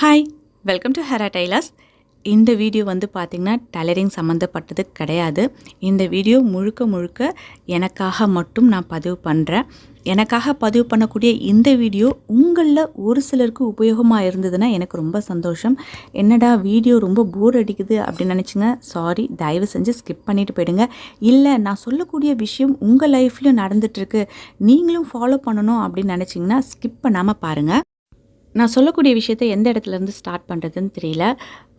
Hi welcome to Hera tailors இந்த video வந்து பார்த்திங்கன்னா டெய்லரிங் சம்மந்தப்பட்டது கிடையாது. இந்த வீடியோ முழுக்க முழுக்க எனக்காக மட்டும் நான் பதிவு பண்ணுறேன் எனக்காக பதிவு பண்ணக்கூடிய இந்த வீடியோ உங்களில் ஒரு சிலருக்கு உபயோகமாக இருந்ததுன்னா எனக்கு ரொம்ப சந்தோஷம். என்னடா வீடியோ ரொம்ப போர் அடிக்குது அப்படின்னு நினச்சிங்க. சாரி தயவு செஞ்சு ஸ்கிப் பண்ணிட்டு போயிடுங்க. இல்லை நான் சொல்லக்கூடிய விஷயம் உங்கள் லைஃப்லையும் நடந்துகிட்ருக்கு நீங்களும் ஃபாலோ பண்ணணும் அப்படின்னு நினச்சிங்கன்னா ஸ்கிப் பண்ணாமல் பாருங்கள் நான் சொல்லக்கூடிய விஷயத்த எந்த இடத்துலேருந்து ஸ்டார்ட் பண்ணுறதுன்னு தெரியல.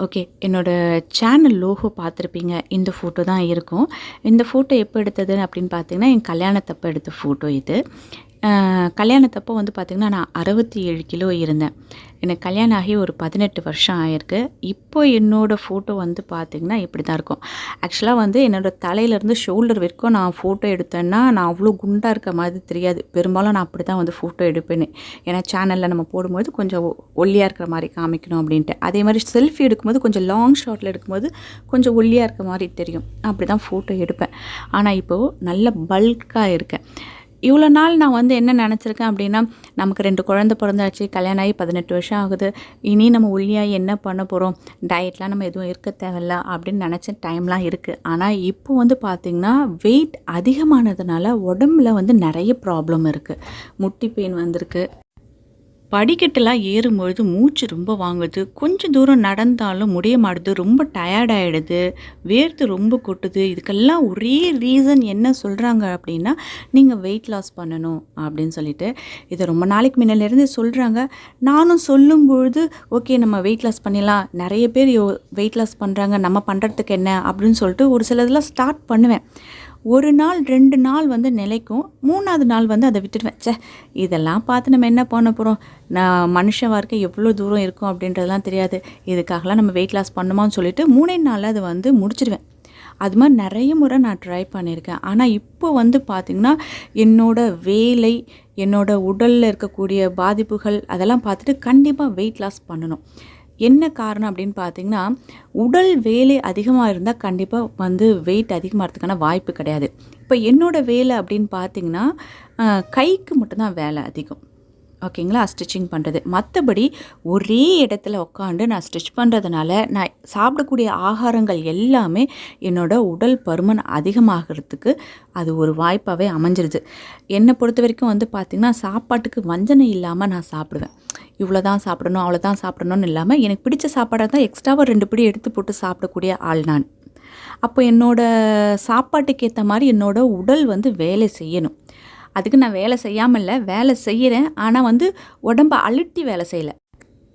ஓகே என்னோடய சேனல் லோகோ பார்த்துருப்பீங்க. இந்த ஃபோட்டோ தான் இருக்கும். இந்த ஃபோட்டோ எப்போ எடுத்தது அப்படின்னு பார்த்தீங்கன்னா என் கல்யாணத்தப்போ எடுத்த ஃபோட்டோ இது. கல்யாணத்தப்போ வந்து பார்த்திங்கன்னா நான் அறுபத்தி ஏழு கிலோ இருந்தேன். எனக்கு கல்யாணம் ஆகி ஒரு பதினெட்டு வருஷம் ஆயிருக்கு. இப்போ என்னோடய ஃபோட்டோ வந்து பார்த்திங்கன்னா இப்படி தான் இருக்கும் ஆக்சுவலாக வந்து என்னோடய தலையிலேருந்து ஷோல்டர் வரைக்கும் நான் ஃபோட்டோ எடுத்தேன்னா நான் அவ்வளோ குண்டாக இருக்க மாதிரி தெரியாது. பெரும்பாலும் நான் அப்படி தான் வந்து ஃபோட்டோ எடுப்பேன்னு ஏன்னா சேனலில் நம்ம போடும்போது கொஞ்சம் ஒல்லியாக இருக்கிற மாதிரி காமிக்கணும் அப்படின்ட்டு. அதே மாதிரி செல்ஃபி எடுக்கும்போது கொஞ்சம் லாங் ஷாட்டில் எடுக்கும்போது கொஞ்சம் ஒல்லியாக இருக்க மாதிரி தெரியும். அப்படி தான் ஃபோட்டோ எடுப்பேன். ஆனால் இப்போது நல்ல பல்காக இருக்கேன். இவ்வளோ நாள் நான் வந்து என்ன நினச்சிருக்கேன் அப்படின்னா நமக்கு ரெண்டு குழந்த பிறந்தாச்சு கல்யாணம் ஆகி பதினெட்டு வருஷம் ஆகுது. இனி நம்ம ஒல்லியாக என்ன பண்ண போகிறோம் டயட்லாம் நம்ம எதுவும் இருக்க தேவையில்ல அப்படின்னு நினச்ச டைம்லாம் இருக்குது ஆனால் இப்போ வந்து பார்த்திங்கன்னா வெயிட் அதிகமானதுனால உடம்புல வந்து நிறைய ப்ராப்ளம் இருக்குது முட்டி பெயின் வந்திருக்கு. படிக்கட்டெல்லாம் ஏறும்பொழுது மூச்சு ரொம்ப வாங்குது. கொஞ்சம் தூரம் நடந்தாலும் முடிய மாட்டுது. ரொம்ப டயர்ட் ஆகிடுது வேர்த்து ரொம்ப கொட்டுது. இதுக்கெல்லாம் ஒரே ரீசன் என்ன சொல்கிறாங்க அப்படின்னா நீங்கள் வெயிட் லாஸ் பண்ணணும் அப்படின்னு சொல்லிட்டு. இதை ரொம்ப நாளைக்கு முன்னிலேருந்து சொல்கிறாங்க நானும் சொல்லும்பொழுது ஓகே நம்ம வெயிட் லாஸ் பண்ணிடலாம். நிறைய பேர் வெயிட் லாஸ் பண்ணுறாங்க நம்ம பண்ணுறதுக்கு என்ன? அப்படின்னு சொல்லிட்டு ஒரு சிலதெல்லாம் ஸ்டார்ட் பண்ணுவேன். ஒரு நாள் ரெண்டு நாள் வந்து நிலைக்கும். மூணாவது நாள் வந்து அதை விட்டுடுவேன். ச்சே இதெல்லாம் பார்த்து நம்ம என்ன பண்ண போகிறோம் நான் மனுஷ வாழ்க்கை எவ்வளோ தூரம் இருக்கும் அப்படின்றதெல்லாம் தெரியாது. இதுக்காகலாம் நம்ம வெயிட் லாஸ் பண்ணுமான்னு சொல்லிட்டு மூணே நாளில் அதை வந்து முடிச்சிடுவேன். அது மாதிரி நிறைய முறை நான் ட்ரை பண்ணியிருக்கேன். ஆனால் இப்போ வந்து பார்த்திங்கன்னா என்னோடய வேலை என்னோட உடலில் இருக்கக்கூடிய பாதிப்புகள் அதெல்லாம் பார்த்துட்டு கண்டிப்பாக வெயிட் லாஸ் பண்ணணும். என்ன காரணம் அப்படின்னு பார்த்தீங்கன்னா உடல் வேலை அதிகமாக இருந்தால் கண்டிப்பாக வந்து வெயிட் அதிகமாகிறதுக்கான வாய்ப்பு கிடையாது. இப்போ என்னோடய வேலை அப்படின்னு பார்த்தீங்கன்னா கைக்கு மட்டும்தான் வேலை அதிகம். ஓகேங்களா? ஸ்டிச்சிங் பண்ணுறது மற்றபடி ஒரே இடத்துல உட்காந்து நான் ஸ்டிச் பண்ணுறதுனால நான் சாப்பிடக்கூடிய ஆகாரங்கள் எல்லாமே என்னோட உடல் பருமன் அதிகமாகிறதுக்கு அது ஒரு வாய்ப்பாகவே அமைஞ்சிருது. என்னை பொறுத்த வரைக்கும் வந்து பார்த்திங்கன்னா சாப்பாட்டுக்கு வஞ்சனை இல்லாமல் நான் சாப்பிடுவேன். இவ்வளோ தான் சாப்பிடணும் அவ்வளோ தான் சாப்பிடணும்னு இல்லாமல் எனக்கு பிடிச்ச சாப்பாடாக தான் எக்ஸ்ட்ராவாக ரெண்டு பிடி எடுத்து போட்டு சாப்பிடக்கூடிய ஆள் நான். அப்போ என்னோடய சாப்பாட்டுக்கு ஏற்ற மாதிரி என்னோட உடல் வந்து வேலை செய்யணும். அதுக்கு நான் வேலை செய்யாமல் இல்லை வேலை செய்கிறேன் ஆனால் வந்து உடம்ப அழுத்தி வேலை செய்யலை.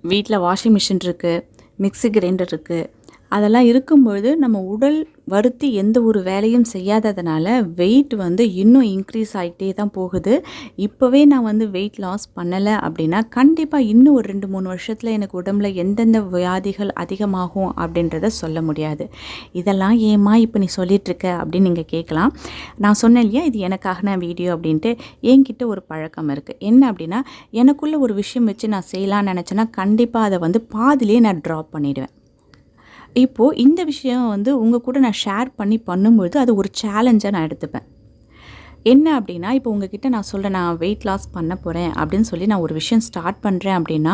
வீட்டில் வாஷிங் மிஷின் இருக்குது மிக்ஸி கிரைண்டர் இருக்குது அதெல்லாம் இருக்கும்பொழுது நம்ம உடல் வருத்தி எந்த ஒரு வேலையும் செய்யாததுனால வெயிட் வந்து இன்னும் இன்க்ரீஸ் ஆகிட்டே தான் போகுது. இப்போவே நான் வந்து வெயிட் லாஸ் பண்ணலை அப்படின்னா கண்டிப்பாக இன்னும் ஒரு ரெண்டு மூணு வருஷத்தில் எனக்கு உடம்புல எந்தெந்த வியாதிகள் அதிகமாகும் அப்படின்றத சொல்ல முடியாது. இதெல்லாம் ஏம்மா இப்போ நீ சொல்லிகிட்ருக்க அப்படின்னு நீங்கள் கேட்கலாம். நான் சொன்னேன் இல்லையா இது எனக்கான வீடியோ அப்படின்ட்டு. என்கிட்ட ஒரு பழக்கம் இருக்குது என்ன அப்படின்னா எனக்குள்ளே ஒரு விஷயம் வச்சு நான் செய்யலாம்னு நினச்சேன்னா கண்டிப்பாக அதை வந்து பாதிலே நான் ட்ராப் பண்ணிவிடுவேன் இப்போது இந்த விஷயம் வந்து உங்கள் கூட நான் ஷேர் பண்ணி பண்ணும்பொழுது அது ஒரு சேலஞ்சாக நான் எடுத்துப்பேன். என்ன அப்படின்னா இப்போ உங்ககிட்ட நான் சொல்கிறேன் நான் வெயிட் லாஸ் பண்ண போகிறேன் அப்படின்னு சொல்லி நான் ஒரு விஷயம் ஸ்டார்ட் பண்ணுறேன் அப்படின்னா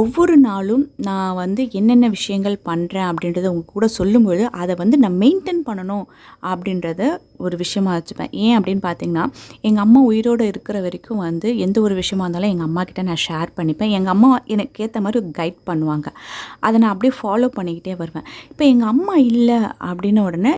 ஒவ்வொரு நாளும் நான் வந்து என்னென்ன விஷயங்கள் பண்ணுறேன் அப்படின்றத உங்க கூட சொல்லும்பொழுது அதை வந்து நான் மெயின்டைன் பண்ணணும் அப்படின்றத ஒரு விஷயமா வச்சுப்பேன். ஏன் அப்படின்னு பார்த்தீங்கன்னா எங்கள் அம்மா உயிரோடு இருக்கிற வரைக்கும் வந்து எந்த ஒரு விஷயமா இருந்தாலும் எங்கள் அம்மா கிட்ட நான் ஷேர் பண்ணிப்பேன். எங்கள் அம்மா எனக்கு ஏற்ற மாதிரி கைட் பண்ணுவாங்க. அதை நான் அப்படியே ஃபாலோ பண்ணிக்கிட்டே வருவேன். இப்போ எங்கள் அம்மா இல்லை அப்படின்ன உடனே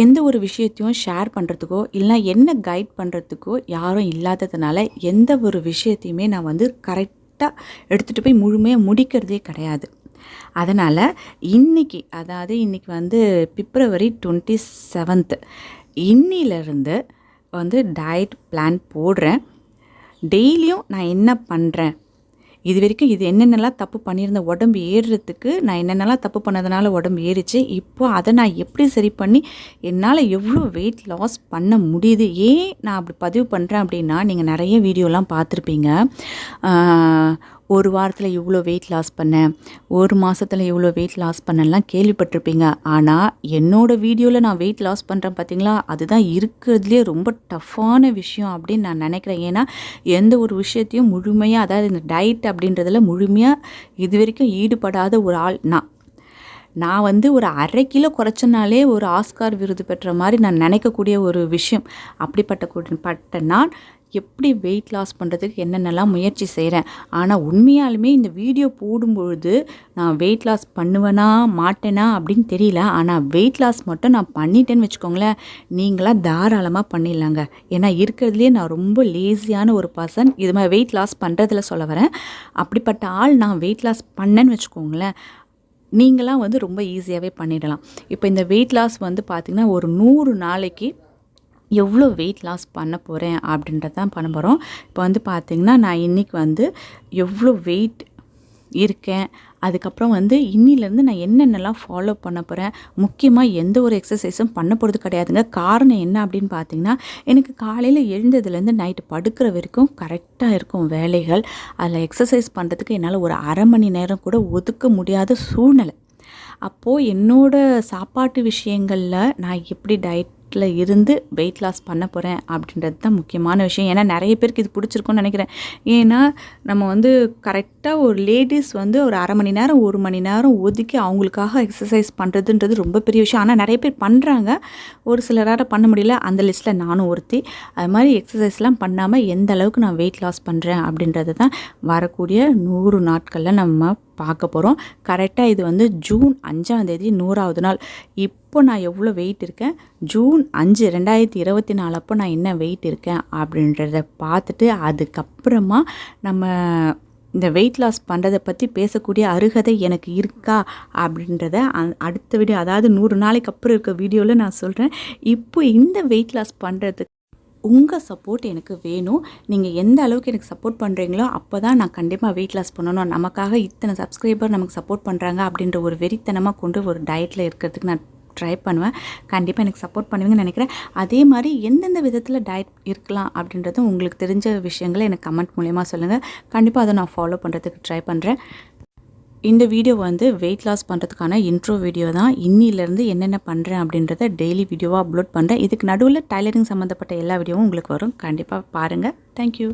எந்த ஒரு விஷயத்தையும் ஷேர் பண்ணுறதுக்கோ இல்லைனா என்ன கைட் பண்ணுறதுக்கோ யாரும் இல்லாததுனால எந்த ஒரு விஷயத்தையுமே நான் வந்து கரெக்டாக எடுத்துகிட்டு போய் முழுமையாக முடிக்கிறதே கிடையாது. அதனால் இன்னைக்கு அதாவது இன்றைக்கி வந்து பிப்ரவரி டுவெண்ட்டி செவன்த்து இன்னிலிருந்து வந்து டயட் பிளான் போடுறேன். டெய்லியும் நான் என்ன பண்ணுறேன் இது வரைக்கும் இது என்னென்னலாம் தப்பு பண்ணியிருந்த உடம்பு ஏறுறதுக்கு நான் என்னென்னலாம் தப்பு பண்ணதுனால உடம்பு ஏறிச்சு இப்போ அதை நான் எப்படி சரி பண்ணி என்னால் எவ்வளோ வெயிட் லாஸ் பண்ண முடியுது? ஏன் நான் அப்படி பதிவு பண்ணுறேன் அப்படின்னா நீங்கள் நிறைய வீடியோலாம் பார்த்துருப்பீங்க. ஒரு வாரத்தில் இவ்வளோ வெயிட் லாஸ் பண்ணேன் ஒரு மாதத்தில் இவ்வளோ வெயிட் லாஸ் பண்ணலாம் கேள்விப்பட்டிருப்பீங்க. ஆனால் என்னோடய வீடியோவில் நான் வெயிட் லாஸ் பண்ணுறேன் பார்த்தீங்களா அதுதான் இருக்கிறதுலே ரொம்ப டஃப்பான விஷயம் அப்படின்னு நான் நினைக்கிறேன். ஏன்னா எந்த ஒரு விஷயத்தையும் முழுமையாக அதாவது இந்த டயட் அப்படின்றதில் முழுமையாக இது வரைக்கும் ஈடுபடாத ஒரு ஆள் நான். நான் வந்து ஒரு அரை கிலோ குறைச்சனாலே ஒரு ஆஸ்கார் விருது பெற்ற மாதிரி நான் நினைக்கக்கூடிய ஒரு விஷயம். அப்படிப்பட்ட பட்ட நான் எப்படி வெயிட் லாஸ் பண்ணுறதுக்கு என்னென்னலாம் முயற்சி செய்கிறேன் ஆனால் உண்மையாலுமே இந்த வீடியோ போடும்பொழுது நான் வெயிட் லாஸ் பண்ணுவேனா மாட்டேனா அப்படின்னு தெரியல. ஆனால் வெயிட் லாஸ் மட்டும் நான் பண்ணிட்டேன்னு வச்சுக்கோங்களேன் நீங்களாம் தாராளமாக பண்ணிடலாங்க. ஏன்னா இருக்கிறதுலே நான் ரொம்ப லேசியான ஒரு பர்சன் இது மாதிரி வெயிட் லாஸ் பண்ணுறதுல சொல்ல வரேன். அப்படிப்பட்ட ஆள் நான் வெயிட் லாஸ் பண்ணேன்னு வச்சுக்கோங்களேன் நீங்களாம் வந்து ரொம்ப ஈஸியாகவே பண்ணிடலாம். இப்போ இந்த வெயிட் லாஸ் வந்து பார்த்திங்கன்னா ஒரு நூறு நாளைக்கு எவ்வளோ வெயிட் லாஸ் பண்ண போகிறேன் அப்படின்றத தான் பண்ண போகிறோம் இப்போ வந்து பார்த்திங்கன்னா நான் இன்றைக்கி வந்து எவ்வளோ வெயிட் இருக்கேன் அதுக்கப்புறம் வந்து இன்னிலேருந்து நான் என்னென்னலாம் ஃபாலோ பண்ண போகிறேன் முக்கியமாக எந்த ஒரு எக்ஸசைஸும் பண்ண போகிறது கிடையாதுங்க. காரணம் என்ன அப்படின்னு பார்த்தீங்கன்னா எனக்கு காலையில் எழுந்ததுலேருந்து நைட்டு படுக்கிற வரைக்கும் கரெக்டாக இருக்கும் வேலைகள். அதில் எக்ஸசைஸ் பண்ணுறதுக்கு என்னால் ஒரு அரை மணி நேரம் கூட ஒதுக்க முடியாத சூழ்நிலை. அப்போது என்னோடய சாப்பாட்டு விஷயங்களில் நான் எப்படி டயட் டயட்டில் இருந்து வெயிட் லாஸ் பண்ண போகிறேன் அப்படின்றது தான் முக்கியமான விஷயம். ஏன்னா நிறைய பேருக்கு இது பிடிச்சிருக்கும்னு நினைக்கிறேன். ஏன்னா நம்ம வந்து கரெக்டாக ஒரு லேடிஸ் வந்து ஒரு அரை மணி நேரம் ஒரு மணி நேரம் ஒதுக்கி அவங்களுக்காக எக்ஸசைஸ் பண்ணுறதுன்றது ரொம்ப பெரிய விஷயம். ஆனால் நிறைய பேர் பண்ணுறாங்க ஒரு சிலரால் பண்ண முடியல. அந்த லிஸ்ட்டில் நானும் ஒருத்தி. அது மாதிரி எக்ஸசைஸ்லாம் பண்ணாமல் எந்த அளவுக்கு நான் வெயிட் லாஸ் பண்ணுறேன் அப்படின்றது தான் வரக்கூடிய நூறு நாட்களில் நம்ம பார்க்க போகிறோம் கரெக்டாக இது வந்து ஜூன் அஞ்சாம் தேதி நூறாவது நாள். இப்போ நான் எவ்வளோ வெயிட் இருக்கேன்? ஜூன் அஞ்சு ரெண்டாயிரத்தி இருபத்தி நாலு அப்போ நான் என்ன வெயிட் இருக்கேன்? அப்படின்றத பார்த்துட்டு அதுக்கப்புறமா நம்ம இந்த வெயிட் லாஸ் பண்ணுறதை பற்றி பேசக்கூடிய அருகதை எனக்கு இருக்கா? அப்படின்றத அடுத்த வீடியோ அதாவது நூறு நாளைக்கு அப்புறம் இருக்க வீடியோவில் நான் சொல்கிறேன் இப்போ இந்த வெயிட் லாஸ் பண்ணுறதுக்கு உங்கள் சப்போர்ட் எனக்கு வேணும். நீங்கள் எந்த அளவுக்கு எனக்கு சப்போர்ட் பண்ணுறீங்களோ அப்போ தான் நான் கண்டிப்பாக வெயிட் லாஸ் பண்ணணும். நமக்காக இத்தனை சப்ஸ்கிரைபர் நமக்கு சப்போர்ட் பண்ணுறாங்க அப்படின்ற ஒரு வெறித்தனமாக கொண்டு ஒரு டயட்டில் இருக்கிறதுக்கு நான் ட்ரை பண்ணுவேன். கண்டிப்பாக எனக்கு சப்போர்ட் பண்ணுவீங்கன்னு நினைக்கிறேன். அதே மாதிரி எந்தெந்த விதத்தில் டயட் இருக்கலாம் அப்படின்றதும் உங்களுக்கு தெரிஞ்ச விஷயங்களை எனக்கு கமெண்ட் மூலயமா சொல்லுங்கள் கண்டிப்பாக அதை நான் ஃபாலோ பண்ணுறதுக்கு ட்ரை பண்ணுறேன் இந்த வீடியோ வந்து வெயிட் லாஸ் பண்ணுறதுக்கான இன்ட்ரோ வீடியோ தான். இன்னிலேருந்து என்னென்ன பண்ணுறேன் அப்படின்றத டெய்லி வீடியோவாக அப்லோட் பண்ணுறேன் இதுக்கு நடுவில் டைலரிங் சம்மந்தப்பட்ட எல்லா வீடியோவும் உங்களுக்கு வரும். கண்டிப்பாக பாருங்கள் தேங்க்யூ